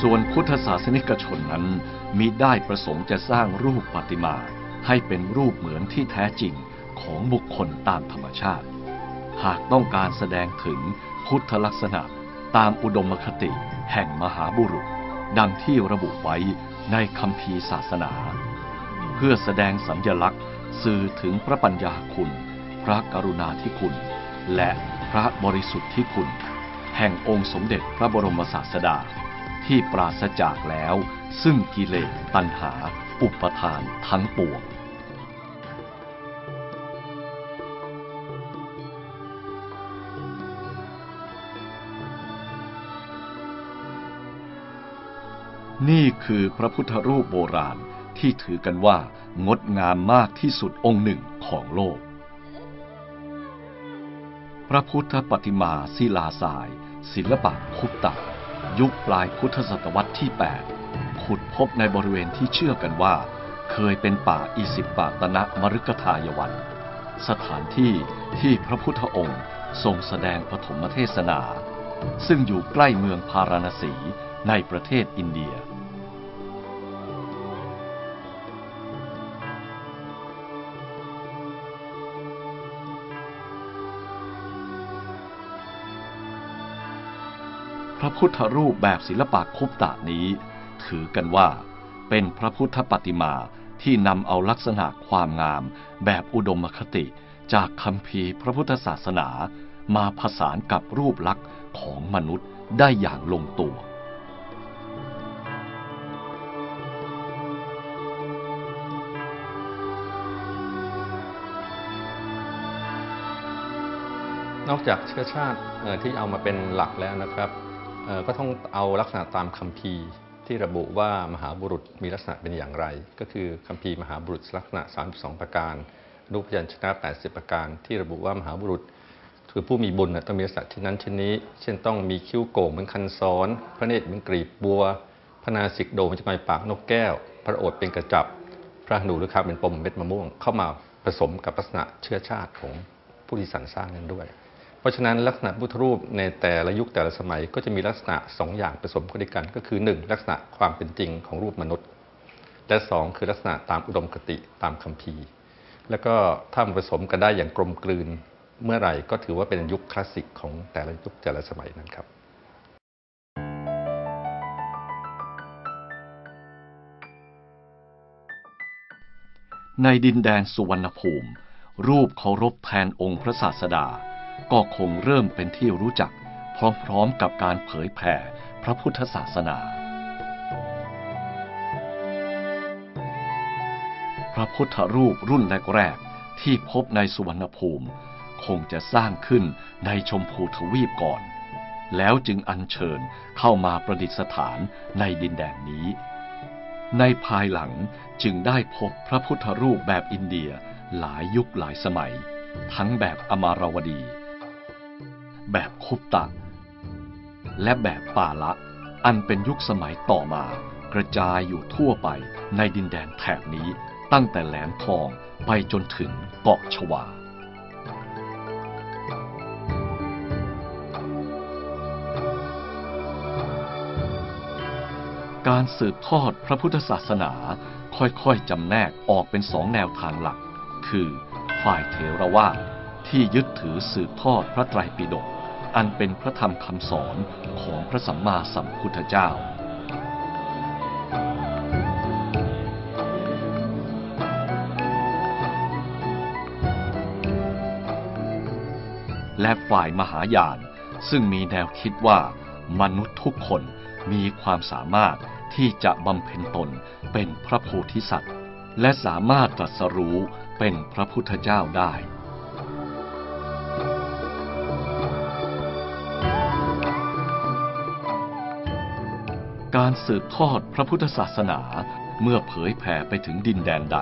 ส่วนพุทธศาสนิกชนนั้นมิได้ประสงค์จะสร้างรูปปฏิมา ให้เป็นรูปเหมือนที่แท้จริงของบุคคลตามธรรมชาติ หากต้องการแสดงถึงพุทธลักษณะตามอุดมคติแห่งมหาบุรุษ ดังที่ระบุไว้ในคำพีศาสนา เพื่อแสดงสัญลักษณ์สื่อถึงพระปัญญาคุณ พระกรุณาธิคุณ และพระบริสุทธิ์ที่คุณ แห่งองค์สมเด็จพระบรมศาสดา ที่ปราศจากแล้ว ซึ่งกิเลสตัณหา อุปทานทั้งปวงนี่คือพระพุทธรูปโบราณที่ถือกันว่างดงามมากที่สุดองค์หนึ่งของโลก พระพุทธปฏิมาศิลาสาย ศิลปะคุตตะ ยุคปลายพุทธศตวรรษที่ 8 ขุดพบในบริเวณที่เชื่อกันว่า เคยเป็นป่าอิสิปาตนะมรุกทายวัน สถานที่ที่พระพุทธองค์ทรงแสดงปฐมเทศนา ซึ่งอยู่ใกล้เมืองพาราณสีในประเทศอินเดีย พระพุทธรูปแบบศิลปะคุปตะนี้ ถือกันว่า เป็นพระพุทธปฏิมาที่นำเอาลักษณะความงาม แบบอุดมคติ จากคำพีร์พระพุทธศาสนา มาผสานกับรูปลักษณ์ของมนุษย์ได้อย่างลงตัวนอกจากเชื้อชาติที่เอามาเป็นหลักแล้วนะครับ ก็ต้องเอาลักษณะตามคัมภีร์ที่ระบุว่ามหาบุรุษมีลักษณะเป็นอย่างไร ก็คือคัมภีร์มหาบุรุษลักษณะ 32 ประการรูปพยัญชนะ 80 ประการ ที่ระบุว่ามหาบุรุษคือผู้มีบุญต้องมีลักษณะที่นั้นเช่นนี้ เช่นต้องมีคิ้วโก่งเหมือนคันซ้อน พระเนตรเหมือนกรีบบัว พระนาสิกโด่งจะไปปากนกแก้ว พระโอษฐ์เป็นกระจับ พระหนูหรือคาเป็นปมเม็ดมะม่วง เข้ามาผสมกับลักษณะเชื้อชาติของผู้ที่สรรสร้างนั้นด้วย เพราะฉะนั้นลักษณะพุทธรูปในแต่ละยุคแต่ละสมัย ก็จะมีลักษณะสองอย่างผสมกันด้วยกัน ก็คือ 1. ลักษณะความเป็นจริงของรูปมนุษย์ และ 2 คือลักษณะตามอุดมคติตามคัมภีร์ แล้วก็ถ้ามาผสมกันได้อย่างกลมกลืนเมื่อไหร่ก็ถือว่าเป็นยุคคลาสสิกของแต่ละยุคแต่ละสมัยนั้นครับในดินแดนสุวรรณภูมิ รูปเคารพแทนองค์พระศาสดา ก็คงเริ่มเป็นที่รู้จัก พร้อมๆกับการเผยแผ่พระพุทธศาสนา พระพุทธรูปรุ่นแรกๆที่พบในสุวรรณภูมิ คงจะสร้างขึ้นในชมพูทวีปก่อน แล้วจึงอัญเชิญเข้ามาประดิษฐานในดินแดนนี้ ในภายหลังจึงได้พบพระพุทธรูปแบบอินเดียหลายยุคหลายสมัย ทั้งแบบอมารวดี แบบคุปตะ และแบบป่าละอันเป็นยุคสมัยต่อมา กระจายอยู่ทั่วไปในดินแดนแถบนี้ ตั้งแต่แหลมทองไปจนถึงเกาะชวาการสืบทอดพระพุทธศาสนาค่อยๆจำแนกออกเป็นสองแนวทางหลัก คือ ฝ่ายเถรวาทที่ยึดถือสืบทอดพระไตรปิฎก อันเป็นพระธรรมคำสอนของพระสัมมาสัมพุทธเจ้า และฝ่ายมหายานซึ่งมีแนวคิดว่ามนุษย์ทุกคนมีความสามารถที่จะบำเพ็ญตนเป็นพระโพธิสัตว์ และสามารถตรัสรู้เป็นพระพุทธเจ้าได้ การสืบทอดพระพุทธศาสนาเมื่อเผยแผ่ไปถึงดินแดนใด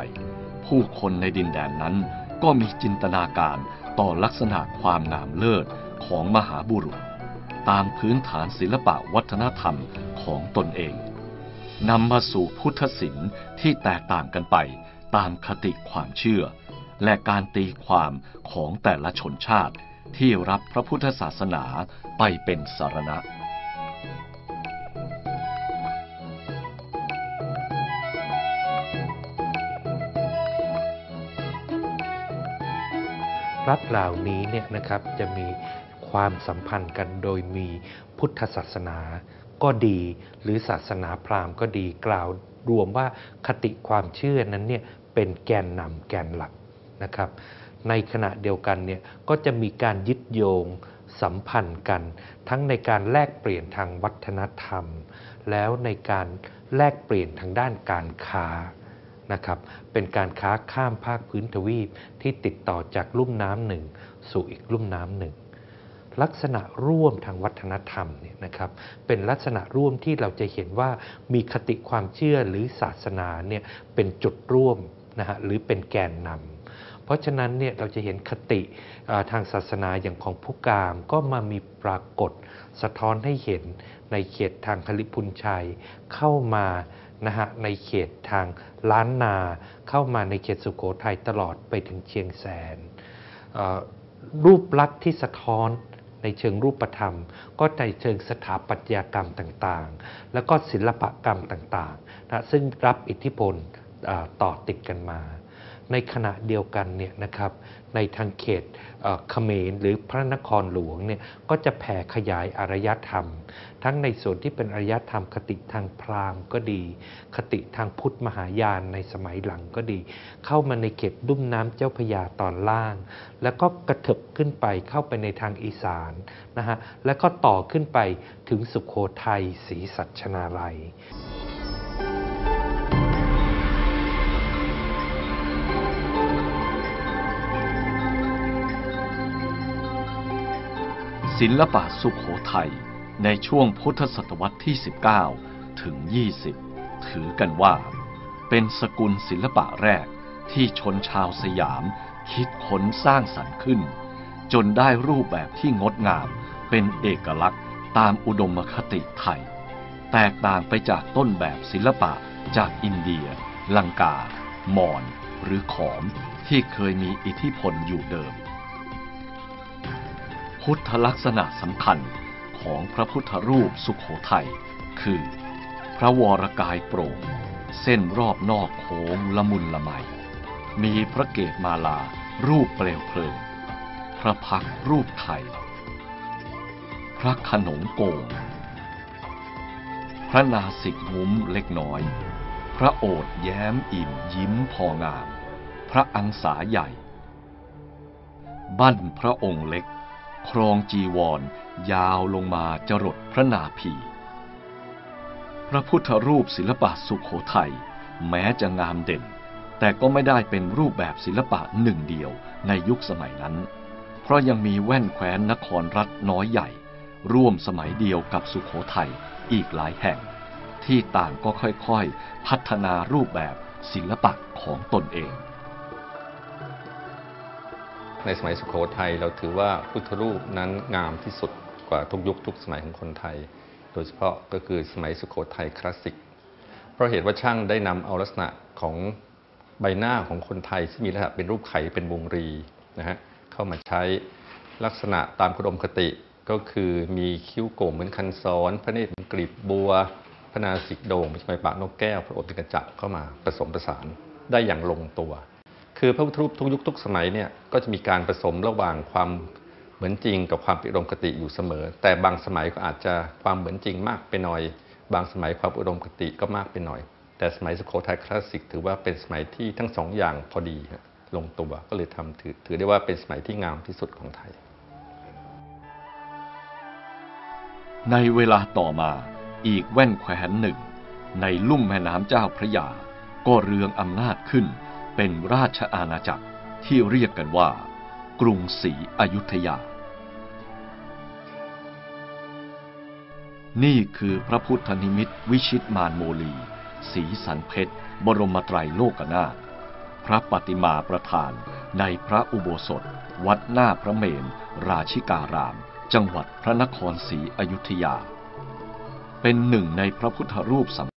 ผู้คนในดินแดนนั้นก็มีจินตนาการต่อลักษณะความงามเลิศของมหาบุรุษ ตามพื้นฐานศิลปะวัฒนธรรมของตนเองนำมาสู่พุทธศิลป์ที่แตกต่างกันไปตามคติความเชื่อ และการตีความของแต่ละชนชาติที่รับพระพุทธศาสนาไปเป็นสารณะ รัฐเหล่านี้เนี่ยนะครับจะมีความสัมพันธ์กันโดยมีพุทธศาสนาก็ดีหรือศาสนาพราหมณ์ก็ดีกล่าวรวมว่าคติความเชื่อนั้นเนี่ยเป็นแกนนำแกนหลักนะครับ ในขณะเดียวกันเนี่ยก็จะมีการยึดโยงสัมพันธ์กัน ทั้งในการแลกเปลี่ยนทางวัฒนธรรม แล้วในการแลกเปลี่ยนทางด้านการค้า นะครับเป็นการค้าข้ามภาคพื้นทวีปที่ติดต่อจากลุ่มน้ำหนึ่ง สู่อีกลุ่มน้ำหนึ่งลักษณะร่วมทางวัฒนธรรมเนี่ยนะครับเป็นลักษณะร่วมที่เราจะเห็นว่ามีคติความเชื่อหรือศาสนาเนี่ยเป็นจุดร่วมนะฮะหรือเป็นแกนนำเพราะฉะนั้นเนี่ยเราจะเห็นคติทางศาสนาอย่างของผู้กามก็มามีปรากฏสะท้อนให้เห็นในเขตทางคลิพุนชัยเข้ามา นะฮะในเขตทางล้านนาเข้ามาในเขตสุโขทัยตลอดไปถึงเชียงแสน รูปลักษณ์ที่สะท้อนในเชิงรูปธรรม ก็ในเชิงสถาปัตยกรรมต่างๆ แล้วก็ศิลปกรรมต่างๆนะซึ่งรับอิทธิพลต่อติดกันมา ในขณะเดียวกันเนี่ยนะครับในทางเขตเขมรหรือพระนครหลวงเนี่ยก็จะแผ่ขยายอารยธรรม ทั้งในส่วนที่เป็นอารยธรรม คติทางพราหมณ์ก็ดี คติทางพุทธมหายานในสมัยหลังก็ดี เข้ามาในเขตลุ่มน้ำเจ้าพยาตอนล่าง แล้วก็กระเถิบขึ้นไปเข้าไปในทางอีสานนะฮะแล้วก็ต่อขึ้นไปถึงสุขโขทัยศรีสัชนาลัย ศิลปะสุขโขทัยในช่วงพุทธศตวรรษที่ 19 ถึง 20 ถือกันว่า เป็นสกุลศิลปะแรกที่ชนชาวสยาม คิดค้นสร้างสรรค์ขึ้น จนได้รูปแบบที่งดงาม เป็นเอกลักษณ์ตามอุดมคติไทย แตกต่างไปจากต้นแบบศิลปะจากอินเดีย ลังกามอญหรือขอมที่เคยมีอิทธิพลอยู่เดิม พุทธลักษณะสำคัญของพระพุทธรูปสุขโขทัยคือ พระวรกายโปร่ง เส้นรอบนอกโค้งละมุนละไม มีพระเกศมาลารูปเปลวเพลิง พระพักรูปไทยพระขนงโกง พระนาสิกงุ้มเล็กน้อย พระโอษแย้มอิ่มยิ้มพองาม พระอังสาใหญ่ บั้นพระองค์เล็ก ครองจีวร ยาวลงมาจรดพระนาภีพระพุทธรูปศิลปะสุขโขทัยแม้จะงามเด่น แต่ก็ไม่ได้เป็นรูปแบบศิลปะหนึ่งเดียวในยุคสมัยนั้น เพราะยังมีแว่นแคว้นนครรัฐน้อยใหญ่ ร่วมสมัยเดียวกับสุขโขทัยอีกหลายแห่ง ที่ต่างก็ค่อยๆ พัฒนารูปแบบศิลปะของตนเอง ในสมัยสุโขทัยเราถือว่าพุทธรูปนั้นงามที่สุดกว่าทุกยุคทุกสมัยของคนไทย โดยเฉพาะก็คือสมัยสุโขทัยคลาสสิก เพราะเหตุว่าช่างได้นำเอาลักษณะของใบหน้าของคนไทยที่มีลักษณะเป็นรูปไข่เป็นวงรีนะฮะเข้ามาใช้ลักษณะตามกรมคติก็คือมีคิ้วโก่งเหมือนคันซ้อน พระเนตรเหมือนกลีบบัว พระนาสิกโด่งเป็นปากนกแก้วพระโอษฐ์เป็นกระจับเข้ามาผสมผสานได้อย่างลงตัว คือพระพุทธรูปทุกยุคทุกสมัยเนี่ยก็จะมีการผสมระหว่างความเหมือนจริงกับความป็นอุดมคติอยู่เสมอ แต่บางสมัยก็อาจจะความเหมือนจริงมากไปหน่อย บางสมัยความอุดมคติก็มากไปหน่อย แต่สมัยสุโขทัยคลาสสิกถือว่าเป็นสมัยที่ทั้งสองอย่างพอดีลงตัวก็เลยทำถือถือได้ว่าเป็นสมัยที่งามที่สุดของไทย ในเวลาต่อมาอีกแว่นแคว้นหนึ่ง ในลุ่มแม่น้ำเจ้าพระยา ก็เรืองอำนาจขึ้น เป็นราชอาณาจักรที่เรียกกันว่า กรุงศรีอยุธยา นี่คือพระพุทธนิมิตวิชิตมานโมลีสีสันเพชร บรมไตรโลกนาถพระปฏิมาประธานในพระอุโบสถ วัดหน้าพระเมรุราชิการาม จังหวัดพระนครศรีอยุธยา เป็นหนึ่งในพระพุทธรูปสำ